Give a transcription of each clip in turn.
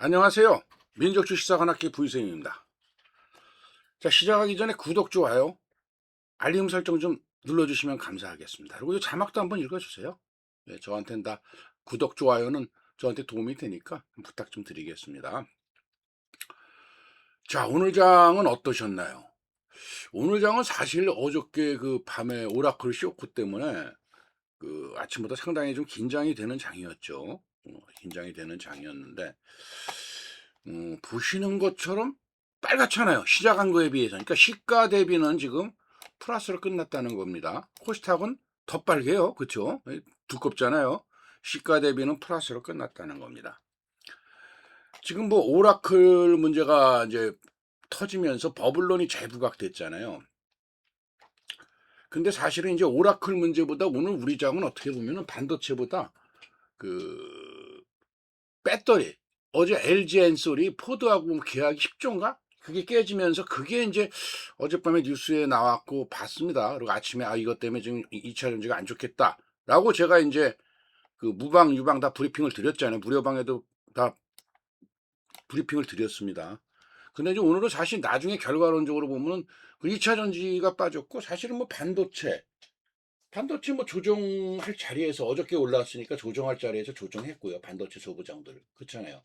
안녕하세요. 민족주식사관학기 부이생입니다. 자, 시작하기 전에 구독, 좋아요, 알림 설정 좀 눌러주시면 감사하겠습니다. 그리고 이 자막도 한번 읽어주세요. 네, 저한테는 다 구독, 좋아요는 저한테 도움이 되니까 부탁 좀 드리겠습니다. 자, 오늘 장은 어떠셨나요? 오늘 장은 사실 어저께 그 밤에 오라클 쇼크 때문에 그 아침부터 상당히 좀 긴장이 되는 장이었죠. 어, 긴장이 되는 장이었는데, 음, 보시는 것처럼 빨갛잖아요. 시작한 거에 비해서. 그러니까 시가 대비는 지금 플러스로 끝났다는 겁니다. 코스닥은 더 빨개요. 그쵸? 두껍잖아요. 시가 대비는 플러스로 끝났다는 겁니다. 지금 뭐 오라클 문제가 이제 터지면서 버블론이 재부각됐잖아요. 근데 사실은 이제 오라클 문제보다 오늘 우리 장은 어떻게 보면은 반도체보다 그 배터리 어제 LG 엔솔이 포드하고 계약이 10조인가? 그게 깨지면서 그게 이제 어젯밤에 뉴스에 나왔고 봤습니다. 그리고 아침에 아 이것 때문에 지금 2차 전지가 안 좋겠다라고 제가 이제 그 무방 유방 다 브리핑을 드렸잖아요. 무료방에도 다 브리핑을 드렸습니다. 근데 이제 오늘은 사실 나중에 결과론적으로 보면은 그 2차 전지가 빠졌고 사실은 뭐 반도체 반도체 뭐 조정할 자리에서 어저께 올랐으니까 조정할 자리에서 조정했고요. 반도체 소부장들. 그렇잖아요.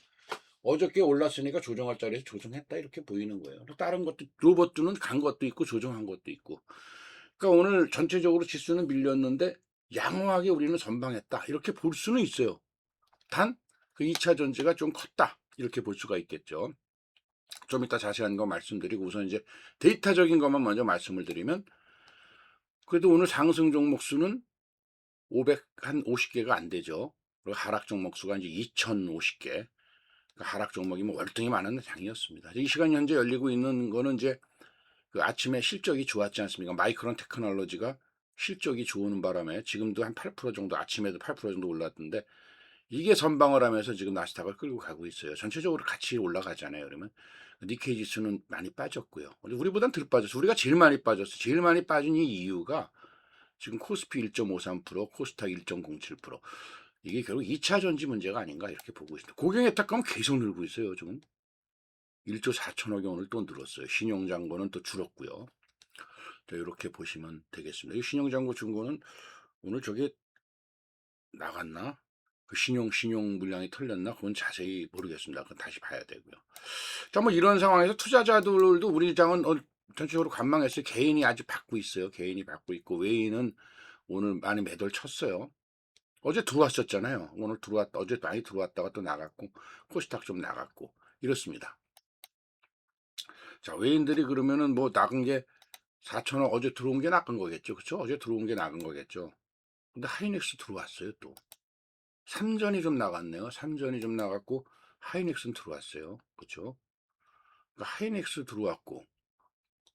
어저께 올랐으니까 조정할 자리에서 조정했다 이렇게 보이는 거예요. 또 다른 것도 로봇들은 간 것도 있고 조정한 것도 있고. 그러니까 오늘 전체적으로 지수는 밀렸는데 양호하게 우리는 전방했다 이렇게 볼 수는 있어요. 단 그 2차 전지가 좀 컸다 이렇게 볼 수가 있겠죠. 좀 이따 자세한 거 말씀드리고 우선 이제 데이터적인 것만 먼저 말씀을 드리면 그래도 오늘 상승 종목 수는 500, 한 50개가 안 되죠. 그리고 하락 종목 수가 이제 2050개. 그러니까 하락 종목이 뭐 월등히 많은 장이었습니다. 이 시간 현재 열리고 있는 거는 이제 그 아침에 실적이 좋았지 않습니까? 마이크론 테크놀로지가 실적이 좋은 바람에 지금도 한 8% 정도 아침에도 8% 정도 올랐던데 이게 선방을 하면서 지금 나스닥을 끌고 가고 있어요. 전체적으로 같이 올라가잖아요. 그러면 니케이 지수는 많이 빠졌고요. 우리보단 덜 빠졌어. 우리가 제일 많이 빠졌어. 제일 많이 빠진 이 이유가 지금 코스피 1.53%, 코스닥 1.07%. 이게 결국 2차 전지 문제가 아닌가 이렇게 보고 있습니다. 딱 가면 계속 늘고 있어요. 요즘은. 1조 4천억이 오늘 또 늘었어요. 신용장고는 또 줄었고요. 자, 이렇게 보시면 되겠습니다. 이 신용장고 준 거는 오늘 저게 나갔나? 그 신용 신용 물량이 털렸나 그건 자세히 모르겠습니다. 그건 다시 봐야 되고요. 자, 뭐 이런 상황에서 투자자들도 우리 장은 어, 전체적으로 관망했어요. 개인이 아직 받고 있어요. 개인이 받고 있고 외인은 오늘 많이 매도를 쳤어요. 어제 들어왔었잖아요. 오늘 들어왔 어제 많이 들어왔다가 또 나갔고 코스닥 좀 나갔고 이렇습니다. 자, 외인들이 그러면은 뭐 나간 게 4천억 어제 들어온 게 나간 거겠죠. 그렇죠? 어제 들어온 게 나간 거겠죠. 근데 하이닉스 들어왔어요, 또. 삼전이 좀 나갔네요. 삼전이 좀 나갔고 하이닉스는 들어왔어요. 그렇죠? 그러니까 하이닉스 들어왔고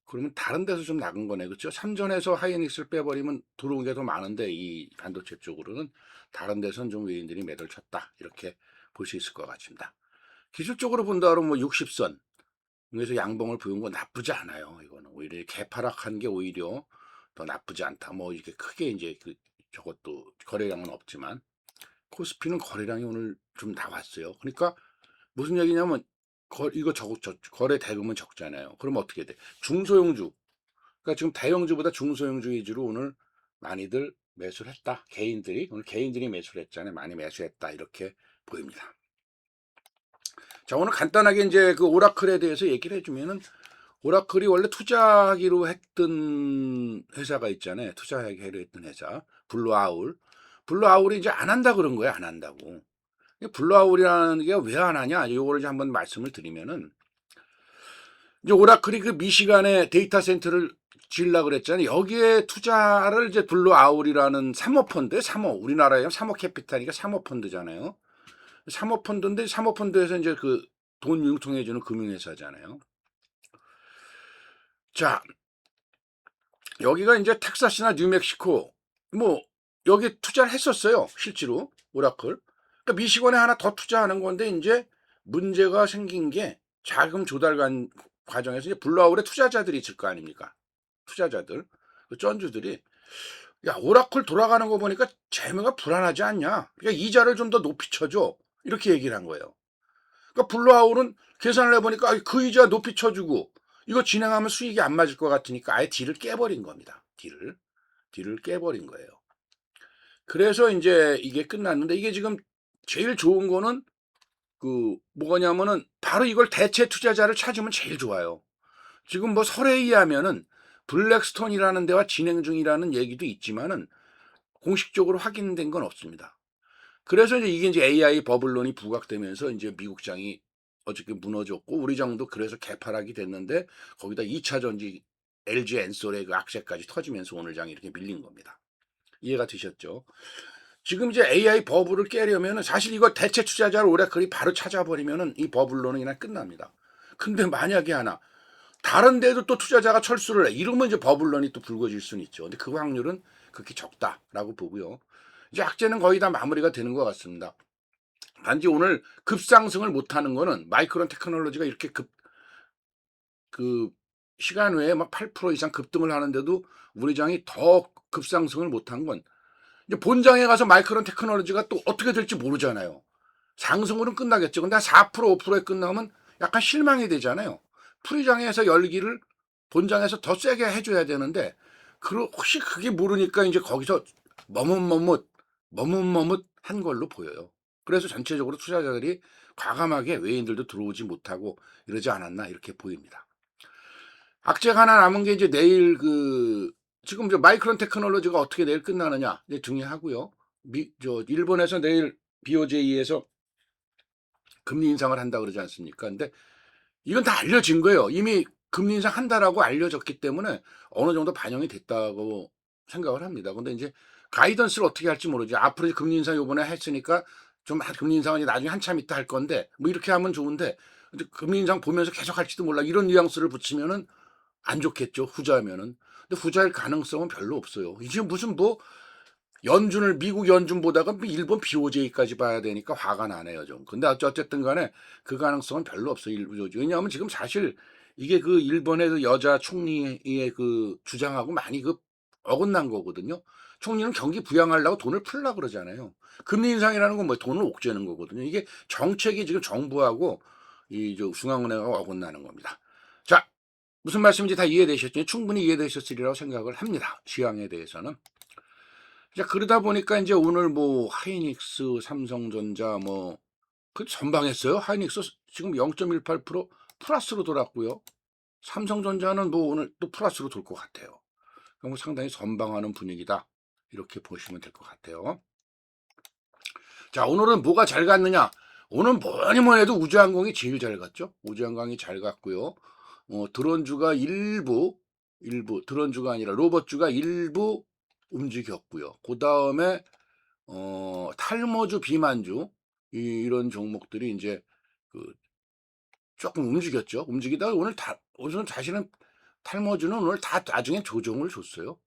그러면 다른 데서 좀 나간 거네. 그렇죠? 삼전에서 하이닉스를 빼버리면 들어온 게 더 많은데 이 반도체 쪽으로는 다른 데서는 좀 외인들이 매도를 쳤다. 이렇게 볼 수 있을 것 같습니다. 기술적으로 본다 그러면 뭐 60선 그래서 양봉을 보인 거 나쁘지 않아요. 이거는 오히려 개파락한 게 오히려 더 나쁘지 않다. 뭐 이렇게 크게 이제 그 저것도 거래량은 없지만 코스피는 거래량이 오늘 좀 나왔어요. 그러니까 무슨 얘기냐면 거, 이거 적, 저, 거래 대금은 적잖아요. 그럼 어떻게 돼? 중소형주. 그러니까 지금 대형주보다 중소형주 위주로 오늘 많이들 매수를 했다. 개인들이 오늘 개인들이 매수를 했잖아요. 많이 매수했다. 이렇게 보입니다. 자, 오늘 간단하게 이제 그 오라클에 대해서 얘기를 해 주면은 오라클이 원래 투자하기로 했던 회사가 있잖아요. 투자하기로 했던 회사. 블루아울. 블루아울이 이제 안 한다 그런 거예요. 안 한다고. 블루아울이라는 게 왜 안 하냐? 요거를 이제 한번 말씀을 드리면은 이제 오라클이 그 미시간에 데이터 센터를 지으려고 그랬잖아요. 여기에 투자를 이제 블루아울이라는 사모펀드, 사모, 우리나라에 사모 캐피탈이니까 사모펀드잖아요. 사모펀드인데 사모펀드에서 이제 그 돈 융통해 주는 금융회사잖아요. 자, 여기가 이제 텍사스나 뉴멕시코, 뭐, 여기 투자를 했었어요. 실제로. 오라클. 그러니까 미시건에 하나 더 투자하는 건데, 이제 문제가 생긴 게 자금 조달 관 과정에서 이제 블루아울의 투자자들이 있을 거 아닙니까? 투자자들. 그 쩐주들이. 야, 오라클 돌아가는 거 보니까 재무가 불안하지 않냐? 그러니까 이자를 좀 더 높이 쳐줘. 이렇게 얘기를 한 거예요. 그러니까 블루아울은 계산을 해보니까 아, 그 이자 높이 쳐주고 이거 진행하면 수익이 안 맞을 것 같으니까 아예 딜을 깨버린 겁니다. 딜을. 딜을 깨버린 거예요. 그래서 이제 이게 끝났는데 이게 지금 제일 좋은 거는 그 뭐냐면은 바로 이걸 대체 투자자를 찾으면 제일 좋아요. 지금 뭐 설에 의하면은 블랙스톤이라는 데와 진행 중이라는 얘기도 있지만은 공식적으로 확인된 건 없습니다. 그래서 이제 이게 이제 AI 버블론이 부각되면서 이제 미국장이 어저께 무너졌고 우리 장도 그래서 개파락이 됐는데 거기다 2차 전지 LG 엔솔의 그 악재까지 터지면서 오늘 장이 이렇게 밀린 겁니다. 이해가 되셨죠? 지금 이제 AI 버블을 깨려면은 사실 이거 대체 투자자를 오래거리 바로 찾아버리면은 이 버블론은 그냥 끝납니다. 근데 만약에 하나 다른 데도 또 투자자가 철수를 해. 이러면 이제 버블론이 또 불거질 수는 있죠. 근데 그 확률은 그렇게 적다라고 보고요. 이제 악재는 거의 다 마무리가 되는 것 같습니다. 단지 오늘 급상승을 못하는 거는 마이크론 테크놀로지가 이렇게 급, 그, 시간 외에 막 8% 이상 급등을 하는데도 우리 장이 더 급상승을 못한 건 본장에 가서 마이크론 테크놀로지가 또 어떻게 될지 모르잖아요. 상승으로는 끝나겠죠. 근데 4% 5%에 끝나면 약간 실망이 되잖아요. 프리장에서 열기를 본장에서 더 세게 해줘야 되는데 그 혹시 그게 모르니까 이제 거기서 머뭇머뭇 머뭇머뭇 한 걸로 보여요. 그래서 전체적으로 투자자들이 과감하게 외인들도 들어오지 못하고 이러지 않았나 이렇게 보입니다. 악재가 하나 남은 게 이제 내일 그 지금 이제 마이크론 테크놀로지가 어떻게 내일 끝나느냐 이제 중요하고요. 미, 저 일본에서 내일 BOJ에서 금리 인상을 한다 그러지 않습니까? 근데 이건 다 알려진 거예요. 이미 금리 인상 한다라고 알려졌기 때문에 어느 정도 반영이 됐다고 생각을 합니다. 근데 이제 가이던스를 어떻게 할지 모르죠. 앞으로 금리 인상 요번에 했으니까 좀 금리 인상은 나중에 한참 있다 할 건데 뭐 이렇게 하면 좋은데 금리 인상 보면서 계속 할지도 몰라 이런 뉘앙스를 붙이면은 안 좋겠죠. 후자면은. 근데 후자일 가능성은 별로 없어요. 이제 무슨 뭐 연준을 미국 연준 보다가 뭐 일본 BOJ까지 봐야 되니까 화가 나네요 좀. 근데 어쨌든 간에 그 가능성은 별로 없어요. 일부 왜냐하면 지금 사실 이게 그 일본의 그 여자 총리의 그 주장하고 많이 그 어긋난 거거든요. 총리는 경기 부양하려고 돈을 풀라 그러잖아요. 금리 인상이라는 건 뭐 돈을 옥죄는 거거든요. 이게 정책이 지금 정부하고 이 저 중앙은행하고 어긋나는 겁니다. 자, 무슨 말씀인지 다 이해되셨죠? 충분히 이해되셨으리라고 생각을 합니다. 시황에 대해서는. 자, 그러다 보니까 이제 오늘 뭐 하이닉스, 삼성전자 뭐 그 전방했어요. 하이닉스 지금 0.18% 플러스로 돌았고요. 삼성전자는 뭐 오늘 또 플러스로 돌 것 같아요. 그럼 상당히 선방하는 분위기다. 이렇게 보시면 될 것 같아요. 자, 오늘은 뭐가 잘 갔느냐? 오늘 뭐니 뭐니 해도 우주항공이 제일 잘 갔죠. 우주항공이 잘 갔고요. 어, 드론주가 일부, 일부, 드론주가 아니라 로봇주가 일부 움직였고요. 그 다음에 어, 탈모주, 비만주 이, 이런 종목들이 이제 그 조금 움직였죠. 움직이다가 오늘 다 오늘 사실은 탈모주는 오늘 다 나중에 조정을 줬어요.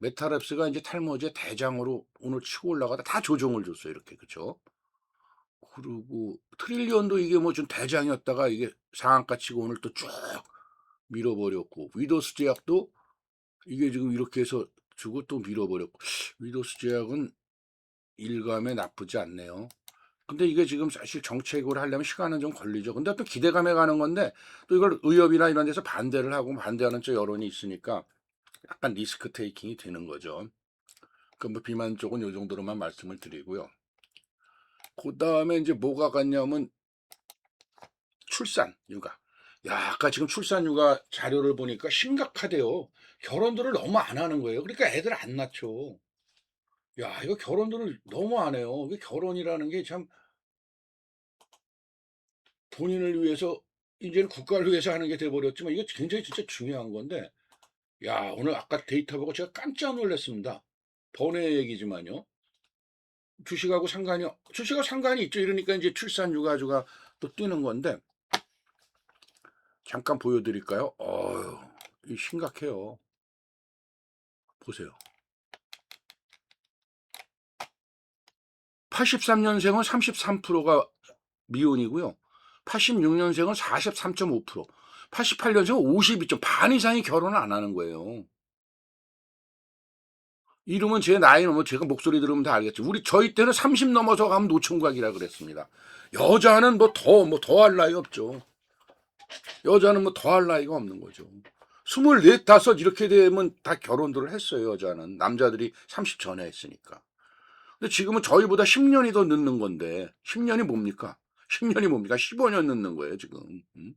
메타랩스가 이제 탈모주의 대장으로 오늘 치고 올라가다 다 조정을 줬어요. 이렇게 그렇죠. 그리고 트릴리언도 이게 뭐 좀 대장이었다가 이게 상한가 치고 오늘 또 쭉 밀어버렸고 위도스 제약도 이게 지금 이렇게 해서 주고 또 밀어버렸고 위도스 제약은 일감에 나쁘지 않네요. 근데 이게 지금 사실 정책으로 하려면 시간은 좀 걸리죠. 근데 또 기대감에 가는 건데 또 이걸 의협이나 이런 데서 반대를 하고 반대하는 쪽 여론이 있으니까 약간 리스크 테이킹이 되는 거죠. 그뭐 비만 쪽은 이 정도로만 말씀을 드리고요. 그 다음에 이제 뭐가 갔냐면 출산 육아. 야, 아까 지금 출산 육아 자료를 보니까 심각하대요. 결혼들을 너무 안 하는 거예요. 그러니까 애들 안 낳죠. 야, 이거 결혼들을 너무 안 해요. 이게 결혼이라는 게 참 본인을 위해서 이제는 국가를 위해서 하는 게 돼버렸지만 이게 굉장히 진짜 중요한 건데 야, 오늘 아까 데이터 보고 제가 깜짝 놀랐습니다. 번외 얘기지만요. 주식하고 상관이 주식하고 상관이 있죠. 이러니까 이제 출산 육아주가 또 뛰는 건데 잠깐 보여드릴까요? 어휴, 이 심각해요. 보세요. 83년생은 33%가 미혼이고요. 86년생은 43.5%, 88년생은 52점, 반 이상이 결혼을 안 하는 거예요. 이름은 제 나이는 뭐 제가 목소리 들으면 다 알겠죠. 우리 저희 때는 30 넘어서 가면 노총각이라 그랬습니다. 여자는 뭐 더 뭐 더 할 나이 없죠. 여자는 뭐 더 할 나이가 없는 거죠. 스물넷 다섯 이렇게 되면 다 결혼들을 했어요. 여자는 남자들이 30 전에 했으니까. 근데 지금은 저희보다 10년이 더 늦는 건데 10년이 뭡니까? 10년이 뭡니까? 15년 늦는 거예요 지금. 음?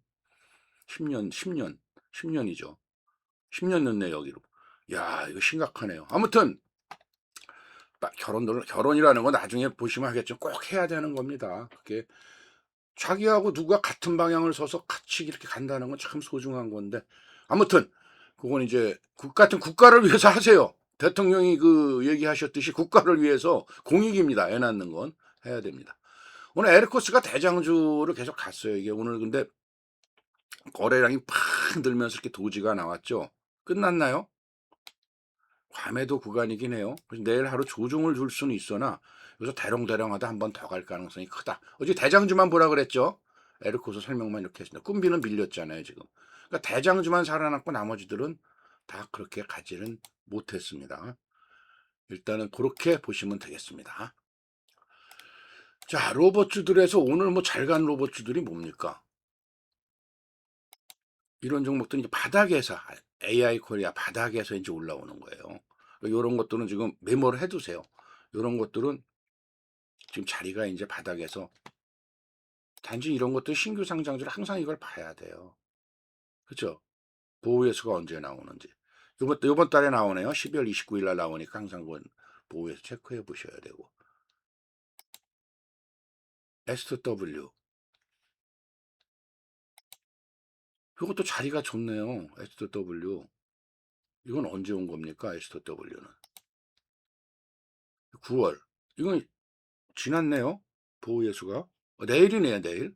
10년, 10년, 10년이죠. 10년 늦네 여기로. 야 이거 심각하네요. 아무튼 나- 결혼들 결혼이라는 건 나중에 보시면 하겠죠. 꼭 해야 되는 겁니다. 그게 자기하고 누가 같은 방향을 서서 같이 이렇게 간다는 건 참 소중한 건데 아무튼 그건 이제 국 같은 국가를 위해서 하세요. 대통령이 그 얘기하셨듯이 국가를 위해서 공익입니다. 애 낳는 건 해야 됩니다. 오늘 에르코스가 대장주를 계속 갔어요. 이게 오늘 근데 거래량이 팍 늘면서 이렇게 도지가 나왔죠. 끝났나요? 과매도 구간이긴 해요. 그래서 내일 하루 조종을 줄 수는 있으나 여기서 대롱대롱하다 한 번 더 갈 가능성이 크다. 어제 대장주만 보라 그랬죠. 에르코스 설명만 이렇게 했습니다. 꿈비는 밀렸잖아요 지금. 그러니까 대장주만 살아남고 나머지들은 다 그렇게 가지는 못했습니다. 일단은 그렇게 보시면 되겠습니다. 자 로봇주들에서 오늘 뭐 잘 간 로봇주들이 뭡니까? 이런 종목들은 이제 바닥에서 AI 코리아 바닥에서 이제 올라오는 거예요. 이런 것들은 지금 메모를 해두세요. 이런 것들은 지금 자리가 이제 바닥에서 단지 이런 것들 신규 상장주를 항상 이걸 봐야 돼요. 그렇죠? 보호예수가 언제 나오는지. 이번, 이번 달에 나오네요. 12월 29일 날 나오니까 항상 보호예수 체크해 보셔야 되고. S2W. 이것도 자리가 좋네요. S2W. 이건 언제 온 겁니까? S2W는. 9월. 이건 지났네요. 보호예수가. 어, 내일이네요, 내일.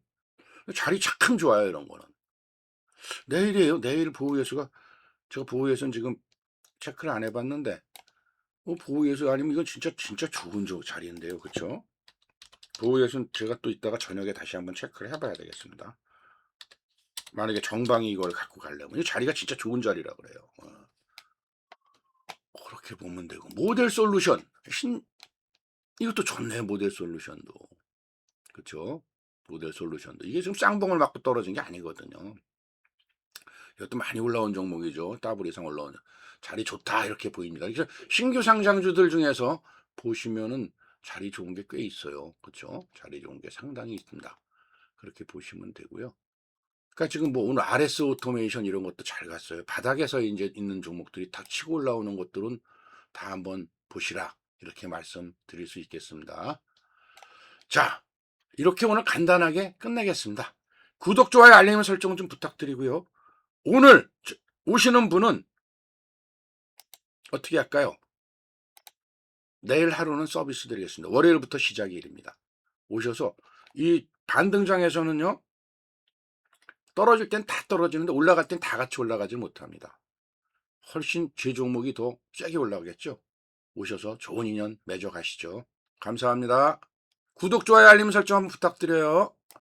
자리 참 좋아요, 이런 거는. 내일이에요. 내일 보호예수가. 제가 보호예수는 지금 체크를 안 해봤는데, 어, 보호예수 아니면 이건 진짜, 진짜 좋은 조- 자리인데요. 그쵸? 보호예수는 제가 또 이따가 저녁에 다시 한번 체크를 해봐야 되겠습니다. 만약에 정방이 이걸 갖고 가려면, 이 자리가 진짜 좋은 자리라 그래요. 어. 그렇게 보면 되고. 모델 솔루션. 신, 이것도 좋네, 모델 솔루션도. 그쵸? 모델 솔루션도. 이게 지금 쌍봉을 맞고 떨어진 게 아니거든요. 이것도 많이 올라온 종목이죠. 더블 이상 올라온. 자리 좋다, 이렇게 보입니다. 그래서 신규 상장주들 중에서 보시면은 자리 좋은 게 꽤 있어요. 그쵸? 자리 좋은 게 상당히 있습니다. 그렇게 보시면 되고요. 그러니까 지금 뭐 오늘 RS 오토메이션 이런 것도 잘 갔어요. 바닥에서 이제 있는 종목들이 다 치고 올라오는 것들은 다 한번 보시라. 이렇게 말씀드릴 수 있겠습니다. 자, 이렇게 오늘 간단하게 끝내겠습니다. 구독, 좋아요, 알림 설정 좀 부탁드리고요. 오늘 저- 오시는 분은 어떻게 할까요? 내일 하루는 서비스 드리겠습니다. 월요일부터 시작이 일입니다. 오셔서 이 반등장에서는요. 떨어질 땐 다 떨어지는데 올라갈 땐 다 같이 올라가지 못합니다. 훨씬 제 종목이 더 세게 올라가겠죠. 오셔서 좋은 인연 맺어 가시죠. 감사합니다. 구독, 좋아요, 알림 설정 한번 부탁드려요.